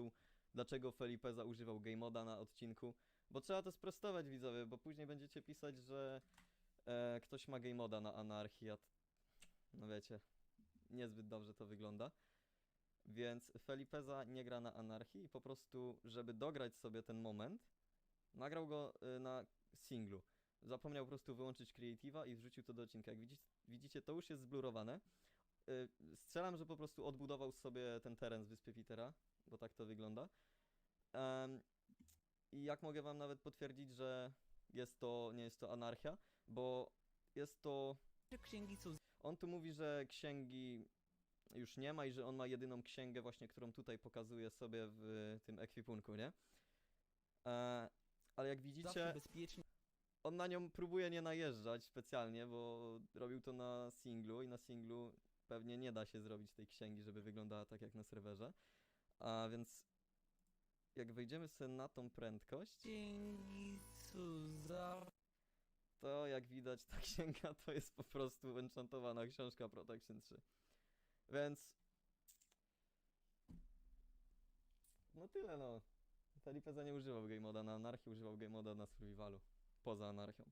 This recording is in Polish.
tytuł dlaczego Felipeza używał game moda na odcinku, bo trzeba to sprostować widzowie, bo później będziecie pisać, że e, ktoś ma game moda na anarchii, no wiecie, niezbyt dobrze to wygląda. Więc Felipeza nie gra na anarchii i po prostu, żeby dograć sobie ten moment, nagrał go y, na singlu. Zapomniał po prostu wyłączyć creative'a i wrzucił to do odcinka. Jak widzicie to już jest zblurowane. Y, Strzelam, że po prostu odbudował sobie ten teren z wyspy Petera, bo tak to wygląda. I jak mogę wam nawet potwierdzić, że jest to, nie jest to anarchia, bo jest to księgi są on tu mówi, że księgi już nie ma i że on ma jedyną księgę właśnie, którą tutaj pokazuje sobie w tym ekwipunku, nie? E, ale jak widzicie, on na nią próbuje nie najeżdżać specjalnie, bo robił to na singlu i na singlu pewnie nie da się zrobić tej księgi, żeby wyglądała tak jak na serwerze. A więc jak wejdziemy sobie na tą prędkość, za... to jak widać ta księga to jest po prostu enchantowana książka Protection 3. Więc... No tyle no. Talipeza nie używał game moda na anarchii, używał game moda na survivalu. Poza anarchią.